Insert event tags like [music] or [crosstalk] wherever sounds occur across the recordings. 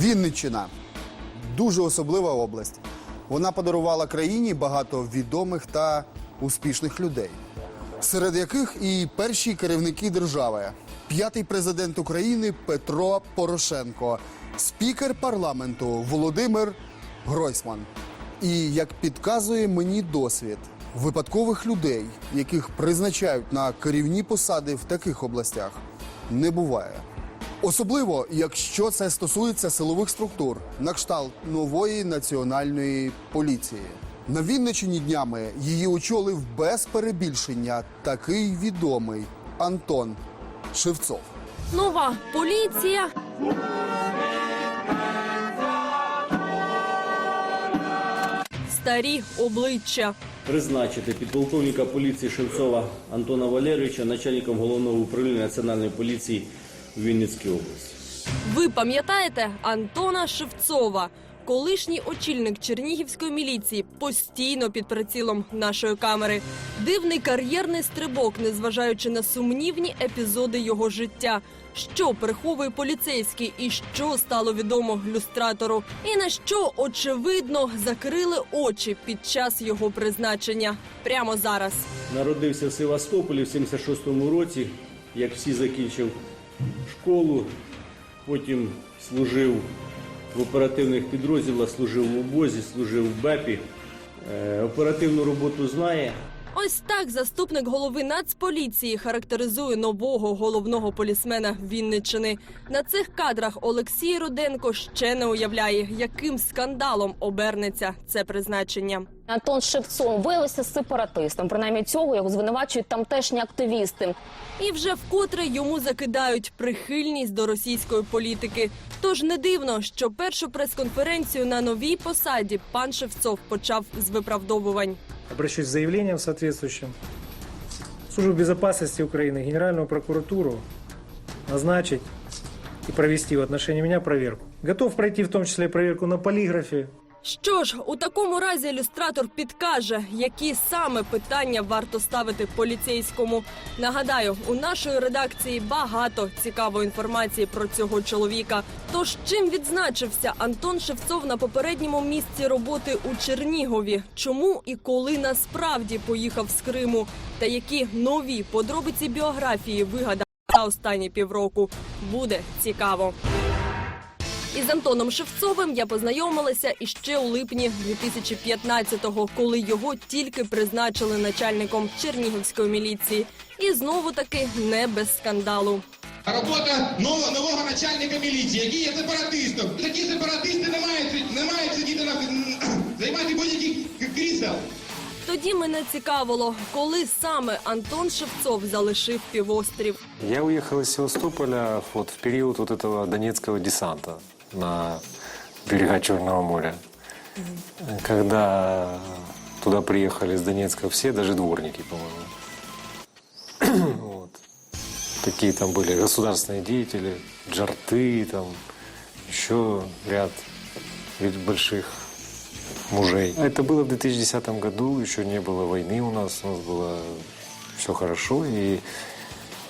Вінниччина дуже особлива область. Вона подарувала країні багато відомих та успішних людей, серед яких і перші керівники держави, п'ятий президент України Петро Порошенко, спікер парламенту Володимир Гройсман. І як підказує мені досвід, випадкових людей, яких призначають на керівні посади в таких областях, не буває. Особливо, якщо це стосується силових структур на кшталт нової національної поліції. На Вінничині днями її очолив без перебільшення такий відомий Антон Шевцов. Нова поліція. Старі обличчя. Призначити підполковника поліції Шевцова Антона Валерійовича начальником головного управління національної поліції в Вінницькій області. Ви пам'ятаєте Антона Шевцова? Колишній очільник Чернігівської міліції постійно під прицілом нашої камери. Дивний кар'єрний стрибок, незважаючи на сумнівні епізоди його життя. Що приховує поліцейський і що стало відомо люстратору, і на що очевидно закрили очі під час його призначення прямо зараз. Народився в Севастополі в 76-му році, як всі закінчив школу, потім служив в оперативних підрозділах, служив в обозі, служив в БЕПі. Е, Оперативну роботу знає. Ось так заступник голови Нацполіції характеризує нового головного полісмена Вінниччини. На цих кадрах Олексій Руденко ще не уявляє, яким скандалом обернеться це призначення. Антон Шевцов виявився сепаратистом. Принаймні цього його звинувачують тамтешні активісти. І вже вкотре йому закидають прихильність до російської політики. Тож не дивно, що першу прес-конференцію на новій посаді пан Шевцов почав з виправдовувань. Обращусь с заявлением соответствующим. Службу безопасности Украины, Генеральную прокуратуру назначить и провести в отношении меня проверку. Готов пройти в том числе и проверку на полиграфе, Що ж, у такому разі ілюстратор підкаже, які саме питання варто ставити поліцейському. Нагадаю, у нашої редакції багато цікавої інформації про цього чоловіка. Тож чим відзначився Антон Шевцов на попередньому місці роботи у Чернігові? Чому і коли насправді поїхав з Криму? Та які нові подробиці біографії вигадав за останні півроку? Буде цікаво. Із Антоном Шевцовим я познайомилася іще у липні 2015-го, коли його тільки призначили начальником Чернігівської міліції. І знову таки не без скандалу. Робота нового, нового начальника міліції, який є сепаратистом. Такі сепаратисти не мають, не мають сидіти на [clears throat] займати будь-яких крісел. Тоді мене цікавило, коли саме Антон Шевцов залишив півострів. Я уехал из Севастополя вот в период вот этого донецкого десанта на берега Черного моря. Когда туда приехали из Донецка все, даже дворники, по-моему. [clears throat] Вот. Такие там были государственные деятели, джарты, там еще ряд больших мужей. Это было в 2010 году, еще не было войны у нас, у нас было все хорошо. И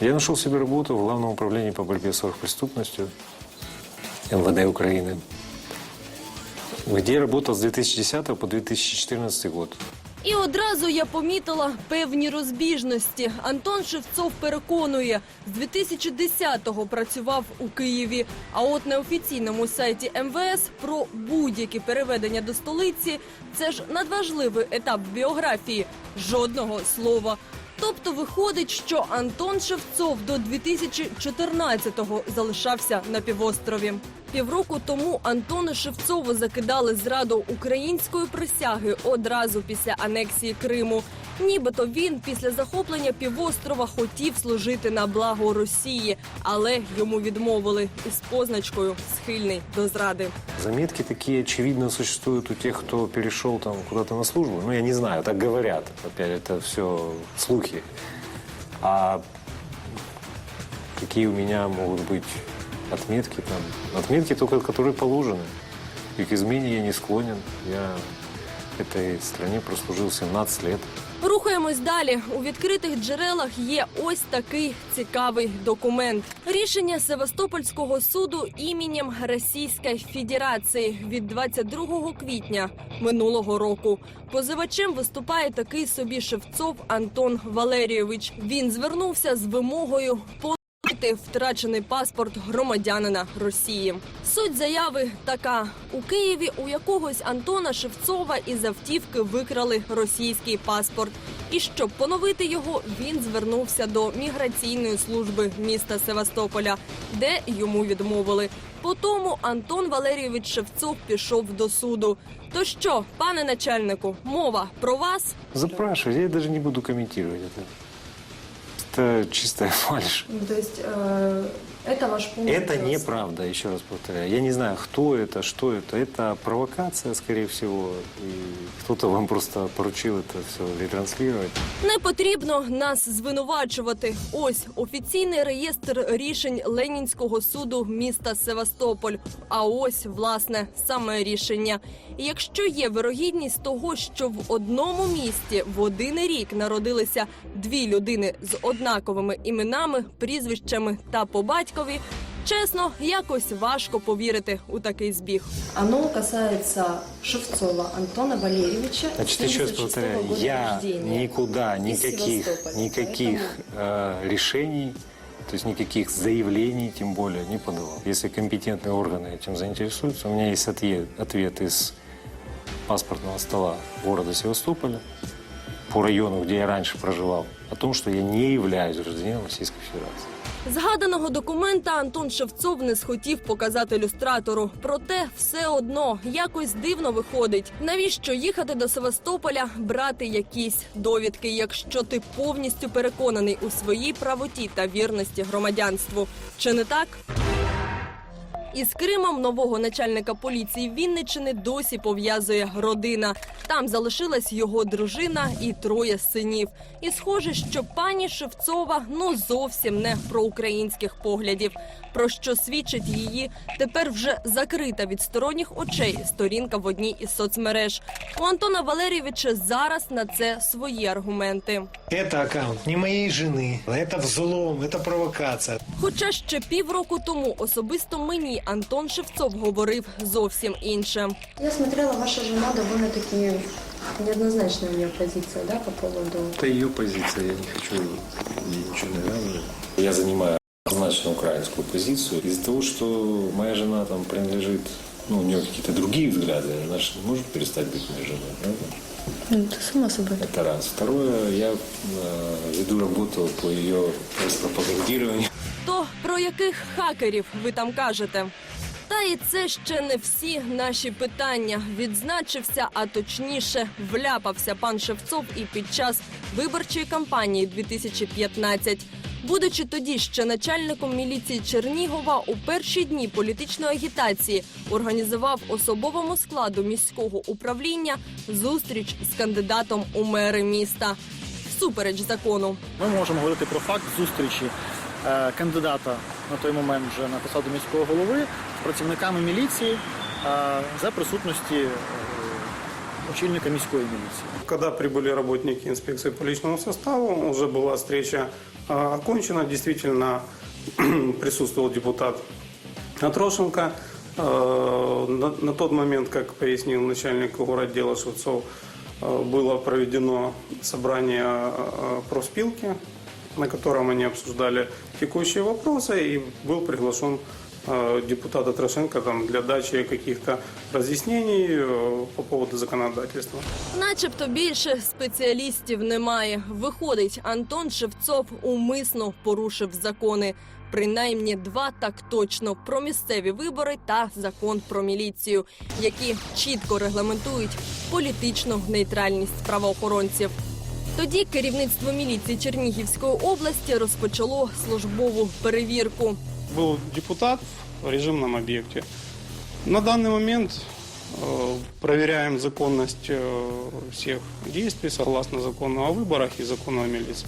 я нашел себе работу в Главном управлении по борьбе с оргпреступностью МВД Украины, где работал с 2010 по 2014 год. І одразу я помітила певні розбіжності. Антон Шевцов переконує, з 2010-го працював у Києві. А от на офіційному сайті МВС про будь-які переведення до столиці це ж надважливий етап біографії. Жодного слова. Тобто виходить, що Антон Шевцов до 2014-го залишався на півострові. Півроку тому Антону Шевцову закидали зраду української присяги одразу після анексії Криму. Нібито він після захоплення півострова хотів служити на благо Росії, але йому відмовили із позначкою схильний до зради. Заметки такие, очевидно, существуют у тех, кто перешел там куда-то на службу. Ну, я не знаю, так говорят. Опять, это все слухи. А какие у меня могут быть отметки там? Отметки только, которые положены. И к измене я не склонен. Я этой стране прослужил 17 лет. Рухаємось далі. У відкритих джерелах є ось такий цікавий документ. Рішення Севастопольського суду іменем Російської Федерації від 22 квітня минулого року. Позивачем виступає такий собі Шевцов Антон Валерійович. Він звернувся з вимогою поновити втрачений паспорт громадянина Росії. Суть заяви така: у Києві у якогось Антона Шевцова із автівки викрали російський паспорт. І щоб поновити його, він звернувся до міграційної служби міста Севастополя, де йому відмовили. По тому Антон Валерійович Шевцов пішов до суду. То що, пане начальнику, мова про вас? Запрашивай, я даже не буду комментировать это. Это чистая [laughs] фальшь. То есть это ваш Это неправда, еще раз повторяю. Я не знаю, кто это, что это. Это провокация, скорее всего. И кто-то вам просто поручил это все ретранслировать. Не потрібно нас звинувачувати. Ось офіційний реєстр рішень Ленінського суду міста Севастополь. А ось власне саме рішення. І якщо є вирогідність того, що в одному місті в один рік народилися дві людини з однаковими іменами, прізвищами та по батькові. Чесно, якось важко повірити у такий збіг. Оно касается Шевцова Антона Валерьевича. Значит, еще раз 76 повторяю, года я рождения. никуда, из никаких, Севастополя. никаких э, решений, то есть никаких заявлений, тем более, не подавал. Если компетентные органы этим заинтересуются, у меня есть ответ, ответ из паспортного стола города Севастополя по району, где я раньше проживал, о том, что я не являюсь гражданином Российской Федерации. Згаданого документа Антон Шевцов не схотів показати люстратору. Проте все одно якось дивно виходить. Навіщо їхати до Севастополя, брати якісь довідки, якщо ти повністю переконаний у своїй правоті та вірності громадянству? Чи не так? Із Кримом нового начальника поліції Вінниччини досі пов'язує родина. Там залишилась його дружина і троє синів. І схоже, що пані Шевцова ну зовсім не про українських поглядів. Про що свідчить її тепер вже закрита від сторонніх очей сторінка в одній із соцмереж. У Антона Валерійовича зараз на це свої аргументи. Это аккаунт не моей жены. Это взлом, это провокация. Хоча ще півроку тому особисто мені Антон Шевцов говорив зовсім інше. Я смотрела, ваша жена довольно-таки неоднозначная у нее позиция, да, по поводу... Это ее позиция, я не хочу ей ничего навязывать. Я занимаю однозначно украинскую позицию. Из-за того, что моя жена там принадлежит, ну, у нее какие-то другие взгляды, она же не может перестать быть моей женой, правда? Ну, это само собой. Это раз. Второе, я э, веду работу по ее пропагандированию. то про яких хакерів ви там кажете? Та і це ще не всі наші питання. Відзначився, а точніше, вляпався пан Шевцов і під час виборчої кампанії 2015. Будучи тоді ще начальником міліції Чернігова, у перші дні політичної агітації організував особовому складу міського управління зустріч з кандидатом у мери міста. Всупереч закону. Ми можемо говорити про факт зустрічі кандидата на той момент вже на посаду міського голови з працівниками міліції е, за присутності е, очільника міської міліції. Когда прибыли работники инспекции по личному составу, уже была встреча а, окончена. Действительно [clears throat] присутствовал депутат Атрошенко. Э, На, на тот момент, как пояснил начальник городдела Шевцов, э, было проведено собрание э, профспилки, на котором они обсуждали текущие вопросы, и был приглашен э, депутат Атрошенко там, для дачи каких-то разъяснений э, по поводу законодательства. Начебто більше спеціалістів немає. Виходить, Антон Шевцов умисно порушив закони. Принаймні два так точно про місцеві вибори та закон про міліцію, які чітко регламентують політичну нейтральність правоохоронців. Тоді керівництво міліції Чернігівської області розпочало службову перевірку. Был депутат в режимном объекте. На данный момент э, проверяем законность э, всех действий согласно закону о выборах и закону о милиции.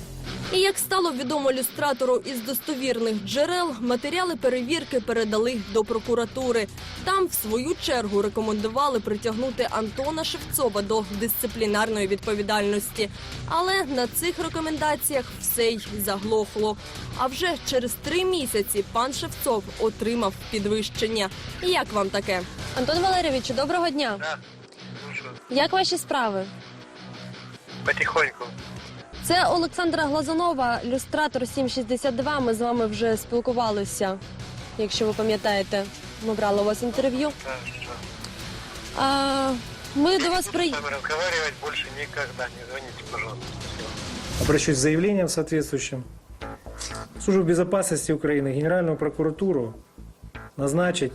І як стало відомо люстратору із достовірних джерел, матеріали перевірки передали до прокуратури. Там, в свою чергу, рекомендували притягнути Антона Шевцова до дисциплінарної відповідальності. Але на цих рекомендаціях все й заглохло. А вже через три місяці пан Шевцов отримав підвищення. Як вам таке? Антон Валерійович, доброго дня. Як ваші справи? Потихоньку. Це Олександра Глазунова, люстратор 762. Ми з вами вже спілкувалися. Якщо ви пам'ятаєте, ми брали у вас інтерв'ю. А, ми до вас при... разговаривать больше никогда. Не звоните, пожалуйста. Обращусь с заявлением соответствующим. в Службу безопасности Украины, Генеральную прокуратуру назначить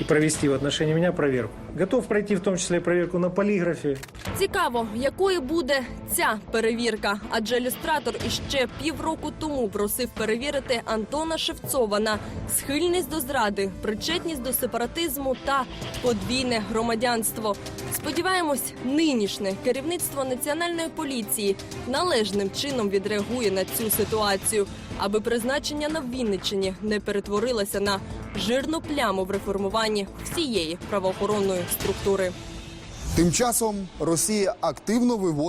и провести в отношении меня проверку. Готов пройти в том числе и проверку на полиграфе. Цікаво, якою буде ця перевірка. Адже люстратор іще півроку тому просив перевірити Антона Шевцова на схильність до зради, причетність до сепаратизму та подвійне громадянство. Сподіваємось, нинішнє керівництво національної поліції належним чином відреагує на цю ситуацію, аби призначення на Вінниччині не перетворилося на жирну пляму в реформуванні всієї правоохоронної структури. Тим часом Росія активно виводить